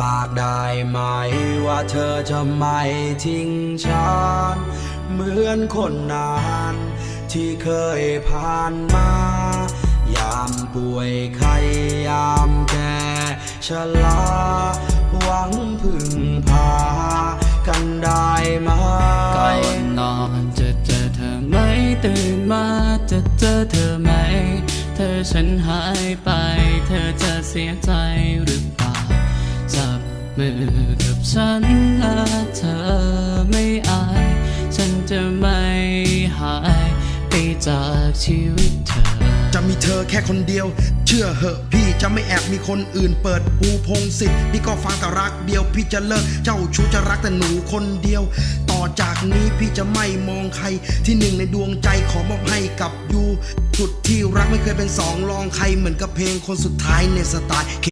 ปากได้ไหมว่าเธอจะไม่ทิ้งฉัน เหมือนคนนานที่เคยผ่านมา ยามป่วยไข้ยามแก่ชราหวังพึ่งพา กันได้ไหมก่อนนอนจะเจอเธอไหมตื่นมาจะเจอเธอไหม เธอฉันหายไป เธอจะเสียใจหรือ เปล่าจับมือกับฉันและเธอไม่อาย ฉันจะไม่หายไปจากชีวิตเธอ จะมีเธอแค่คนเดียว เชื่อเหอะพี่จะไม่แอบมีคนอื่นเปิดปูพงศิษฐ์พี่ก็ฟังแต่รักเดียว พี่จะเลิกเจ้าชู้จะรักแต่หนูคนเดียว ต่อจากนี้พี่จะไม่มองใคร ที่หนึ่งในดวงใจขอมอบให้กับยูสุดที่รักไม่เคยเป็นสองรองใครเหมือนกับเพลงคนสุดท้ายในสไตล์